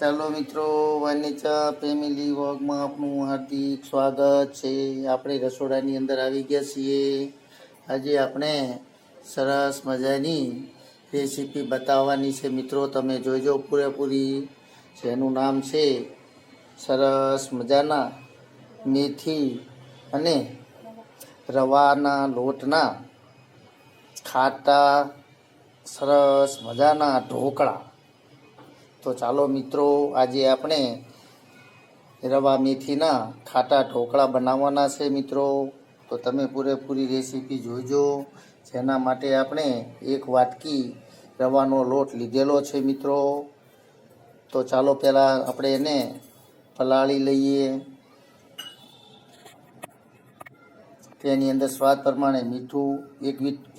ચાલો મિત્રો વાનિચા ફેમિલી વોગમાં આપનું હાર્દિક સ્વાગત છે. આપણે રસોડાની અંદર આવી ગયા છીએ. આજે આપણે સરસ મજાની રેસીપી બતાવવાની છે. મિત્રો, તમે જોઈજો પૂરેપૂરી. જેનું નામ છે સરસ મજાના મેથી અને રવાના લોટના ખાટા સરસ મજાના ઢોકળા. તો ચાલો મિત્રો, આજે આપણે રવા મેથીના ખાટા ઢોકળા બનાવવાના છે મિત્રો. તો તમે પૂરેપૂરી રેસીપી જોઈજો જેના માટે આપણે એક વાટકી રવાનો લોટ લીધેલો છે મિત્રો. તો ચાલો પહેલાં આપણે એને પલાળી લઈએ. તેની અંદર સ્વાદ પ્રમાણે મીઠું, એક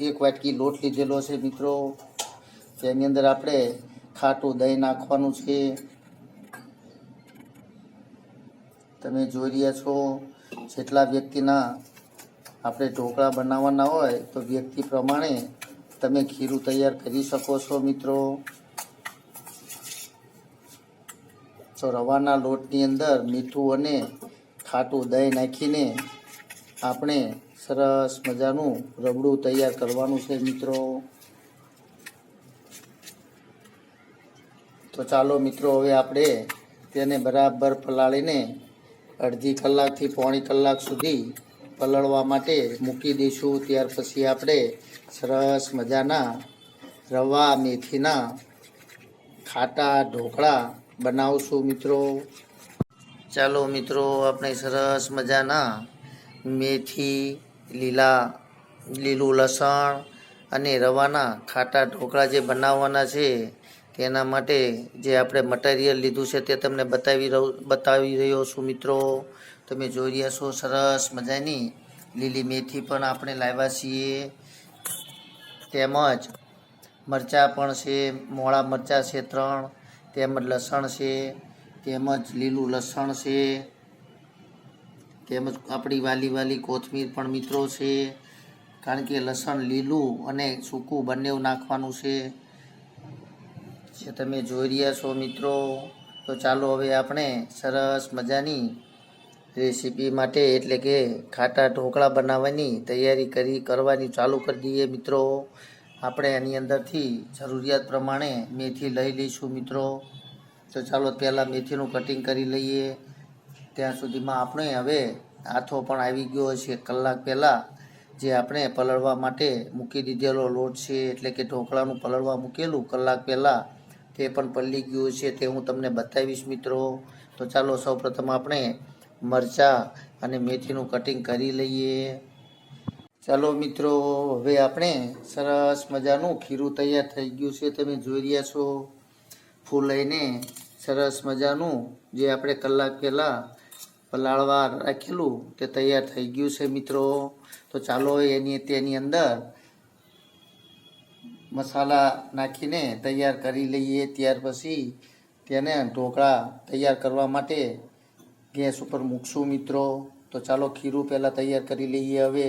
એક વાટકી લોટ લીધેલો છે મિત્રો. તેની અંદર આપણે ખાટું દહીં નાખવાનું છે. તમે જોઈ રહ્યા છો, જેટલા વ્યક્તિના આપણે ઢોકળા બનાવવાના હોય, તો વ્યક્તિ પ્રમાણે તમે ખીરું તૈયાર કરી શકો છો, મિત્રો. તો રવાના લોટની અંદર મીઠું અને ખાટું દહીં નાખીને આપણે સરસ મજાનું રબડું તૈયાર કરવાનું છે, મિત્રો. તો ચાલો મિત્રો, હવે આપણે તેને બરાબર પલાળીને અડધી કલાકથી પોણી કલાક સુધી પલળવા માટે મૂકી દઈશું. ત્યાર પછી આપણે સરસ મજાના રવા, મેથીના ખાટા, ઢોકળા બનાવશું મિત્રો. ચાલો મિત્રો, આપણે સરસ મજાના મેથી, લીલા, લીલું લસણ અને રવાના ખાટા ઢોકળા જે બનાવવાના છે તેના માટે જે આપણે મટીરિયલ લીધું છે તે તમને બતાવી રહ્યો બતાવી રહ્યો છું મિત્રો. તમે જોઈ રહ્યા છો, સરસ મજાની લીલી મેથી પણ આપણે લાવ્યા છીએ. તેમજ મરચાં પણ છે, મોળા મરચાં છે ત્રણ, તેમજ લસણ છે, તેમજ લીલું લસણ છે, તેમજ આપણી વાલી વાલી કોથમીર પણ મિત્રો છે. કારણ કે લસણ લીલું અને સૂકું બંને નાખવાનું છે. જે તમે જોઈ રહ્યા છો મિત્રો, તો ચાલો હવે આપણે સરસ મજાની રેસીપી માટે એટલે કે ખાટા ઢોકળા બનાવવાની તૈયારી કરી, કરવાની ચાલુ કરી દઈએ મિત્રો. આપણે એની અંદરથી જરૂરિયાત પ્રમાણે મેથી લઈ લઈશું મિત્રો. તો ચાલો પહેલાં મેથીનું કટિંગ કરી લઈએ. ત્યાં સુધીમાં આપણે હવે આથો પણ આવી ગયો છે કલાક પહેલાં, જે આપણે પલળવા માટે મૂકી દીધેલો લોટ છે. એટલે કે ઢોકળાનું પલળવા મૂકેલું કલાક પહેલાં તે પણ પલળી ગયું છે તે હું તમને બતાવીશ મિત્રો. તો ચાલો સૌપ્રથમ આપણે મરચાં અને મેથીનું કટિંગ કરી લઈએ. ચાલો મિત્રો, હવે આપણે સરસ મજાનું ખીરું તૈયાર થઈ ગયું છે. તમે જોઈ રહ્યા છો ફૂલ લઈને સરસ મજાનું જે આપણે કલાક પહેલાં પલાળવા રાખેલું તે તૈયાર થઈ ગયું છે મિત્રો. તો ચાલો એની તેની અંદર મસાલા નાખીને તૈયાર કરી લઈએ. ત્યાર પછી તેને ઢોકળા તૈયાર કરવા માટે ગેસ ઉપર મૂકશું મિત્રો. તો ચાલો ખીરું પહેલાં તૈયાર કરી લઈએ હવે.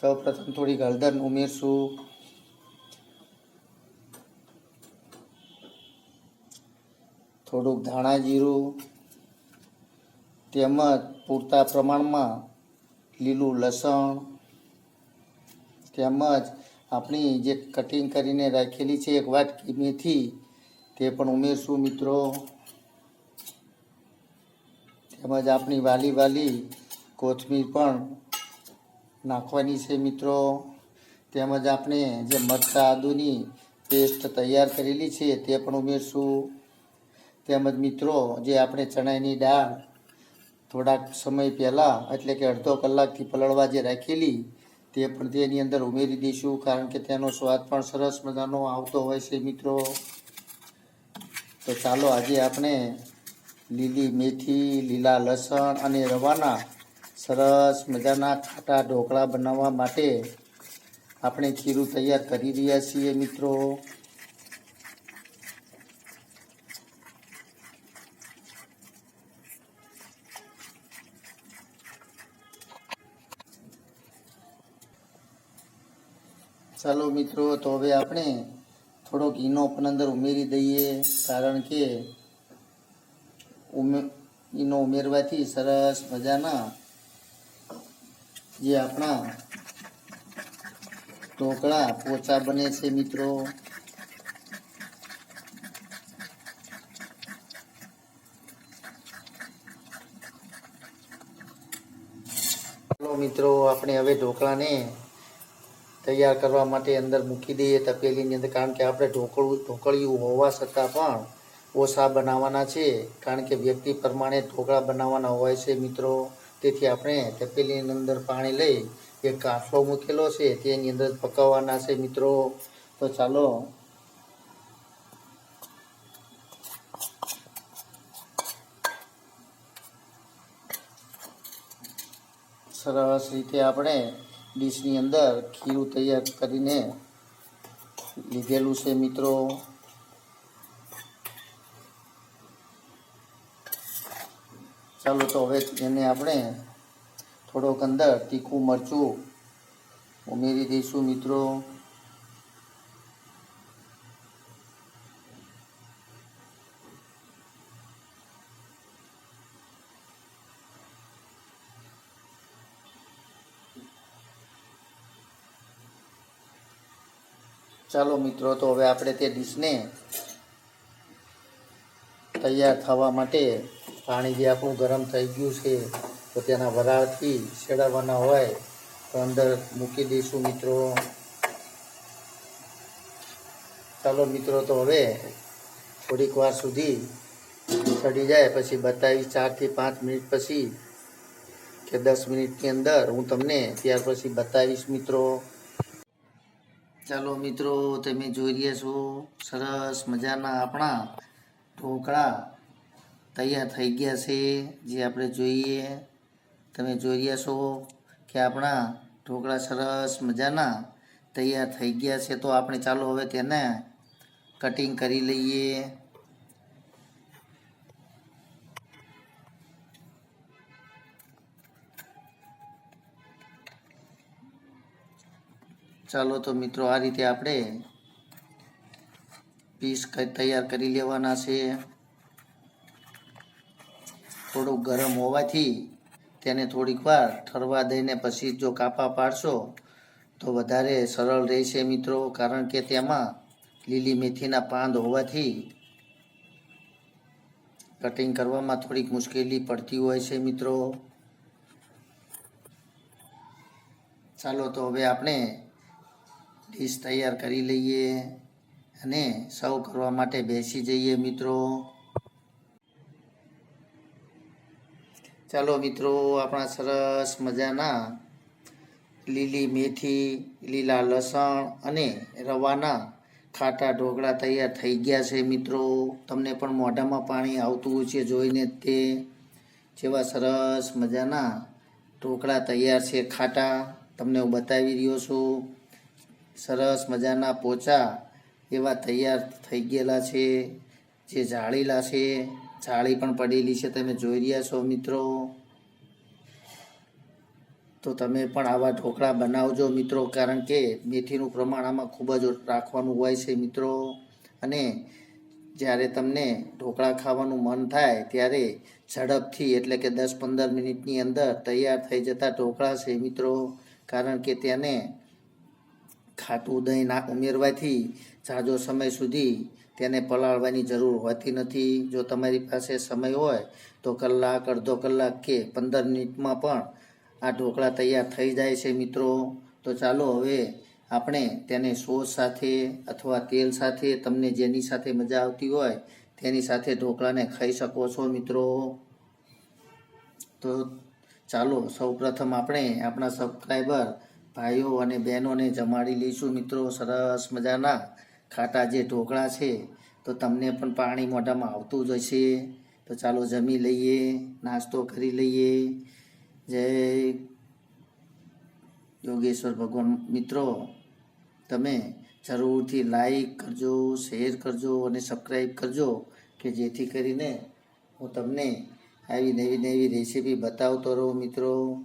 સૌપ્રથમ થોડીક હળદર ઉમેરશું. થોડુંક ધાણા જીરું તેમજ પૂરતા પ્રમાણમાં લીલું લસણ તેમજ આપણી જે કટિંગ કરીને રાખેલી છે, એક વાટકી મેથી, તે પણ ઉમેરશું મિત્રો. તેમજ આપણી વાલી વાલી કોથમીર પણ નાખવાની છે મિત્રો. તેમજ આપણે જે મરચાં આદુની પેસ્ટ તૈયાર કરેલી છે, તે પણ ઉમેરશું. તેમજ મિત્રો, જે આપણે ચણાની દાળ થોડાક સમય પહેલાં, એટલે કે અડધો કલાકથી પલળવા જે રાખેલી તે પણ તેની અંદર ઉમેરી દઈશું, કારણ કે તેનો સ્વાદ પણ સરસ મજાનો આવતો હોય છે મિત્રો. તો ચાલો આજે આપણે લીલી મેથી, લીલા લસણ અને રવાના સરસ મજાના ખાટા ઢોકળા બનાવવા માટે આપણે ખીરું તૈયાર કરી રહ્યા છીએ મિત્રો. ચાલો મિત્રો તો હવે આપણે થોડો ઘીનો પણ અંદર ઉમેરી દઈએ કારણ કે ઉમે ઈનો ઉમેરવાથી સરસ મજાના જે આપણા ઢોકળા પોચા બને છે મિત્રો ચાલો મિત્રો આપણે હવે ઢોકળાને તૈયાર કરવા માટે અંદર મૂકી દઈએ તપેલીની અંદર, કારણ કે આપણે ઢોકળું, ઢોકળિયું હોવા છતાં પણ ઓછા બનાવવાના છે. કારણ કે વ્યક્તિ પ્રમાણે ઢોકળા બનાવવાના હોય છે મિત્રો. તેથી આપણે તપેલીની અંદર પાણી લઈ એક કાફલો મૂકેલો છે, તેની અંદર પકાવવાના છે મિત્રો. તો ચાલો. સરસ રીતે આપણે ડીશની અંદર ખીરું તૈયાર કરીને લીધેલું છે, મિત્રો. ચાલો તો હવે એને આપણે થોડોક અંદર તીખું મરચું ઉમેરી દઈશું, મિત્રો. ચાલો મિત્રો, તો હવે આપણે તે ડીશને તૈયાર થવા માટે પાણી જે આપણું ગરમ થઈ ગયું છે, તો તેના વરાળથી શેડાવવાના હોય તો અંદર મૂકી દઈશું મિત્રો. ચાલો મિત્રો, તો હવે થોડીક વાર સુધી ચડી જાય, પછી બતાવીશ ચારથી પાંચ મિનિટ પછી કે દસ મિનિટની અંદર હું તમને ત્યાર પછી બતાવીશ મિત્રો. ચાલો મિત્રો, તમે જોઈ રહ્યા છો, સરસ મજાના આપણા ઢોકળા તૈયાર થઈ ગયા છે, જે આપણે જોઈએ. તમે જોઈ રહ્યા છો કે આપણા ઢોકળા સરસ મજાના તૈયાર થઈ ગયા છે. તો આપણે ચાલો હવે તેને કટિંગ કરી લઈએ. ચાલો તો મિત્રો આ રીતે આપણે પીસ તૈયાર કરી લેવાના છે. થોડુંક ગરમ હોવાથી તેને થોડીક વાર ઠરવા દઈને પછી જો કાપા પાડશો તો વધારે સરળ રહેશે મિત્રો, કારણ કે તેમાં લીલી મેથીના પાંદ હોવાથી કટિંગ કરવામાં થોડીક મુશ્કેલી પડતી હોય છે મિત્રો. ચાલો તો હવે આપણે ડીશ તૈયાર કરી લઈએ અને સર્વ કરવા માટે બેસી જઈએ મિત્રો. ચાલો મિત્રો, આપણા સરસ મજાના લીલી મેથી, લીલા લસણ અને રવાના ખાટા ઢોકળા તૈયાર થઈ ગયા છે મિત્રો. તમને પણ મોઢામાં પાણી આવતું છે જોઈને તે. જેવા સરસ મજાના ઢોકળા તૈયાર છે ખાટા. તમને હું બતાવી રહ્યો છું. સરસ મજાના પોચા એવા તૈયાર થઈ ગયેલા છે, જે જાળીલા છે. જાળી પણ પડેલી છે, તમે જોઈ રહ્યા છો મિત્રો. તો તમે પણ આવા ઢોકળા બનાવજો મિત્રો, કારણ કે મેથીનું પ્રમાણ આમાં ખૂબ જ રાખવાનું હોય છે મિત્રો. અને જ્યારે તમને ઢોકળા ખાવાનું મન થાય, ત્યારે ઝડપથી એટલે કે દસ પંદર મિનિટની અંદર તૈયાર થઈ જતા ઢોકળા છે મિત્રો. કારણ કે તેને ખાટું દહીં ના ઉમેરવાથી ઝાઝો સમય સુધી તેને પલાળવાની જરૂર હોતી નથી. જો તમારી પાસે સમય હોય તો કલાક, અડધો કલાક કે પંદર મિનિટમાં પણ આ ઢોકળા તૈયાર થઈ જાય છે મિત્રો. તો ચાલો હવે આપણે તેને સોસ સાથે અથવા તેલ સાથે તમને જેની સાથે મજા આવતી હોય તેની સાથે ઢોકળાને ખાઈ શકો છો મિત્રો. તો ચાલો સૌપ્રથમ આપણે આપણા સબસ્ક્રાઈબર ભાઈઓ અને બહેનોને જમાડી લઈશું. મિત્રો, સરસ મજાના ખાટા જે ઢોકળા છે, તો તમને પણ પાણી મોઢામાં આવતું જ હશે. તો ચાલો જમી લઈએ, નાસ્તો કરી લઈએ. જય યોગેશ્વર ભગવાન. મિત્રો, તમે જરૂરથી લાઈક કરજો શેર કરજો અને સબસ્ક્રાઈબ કરજો, કે જેથી કરીને હું તમને આવી નવી નવી રેસીપી બતાવતો રહું. મિત્રો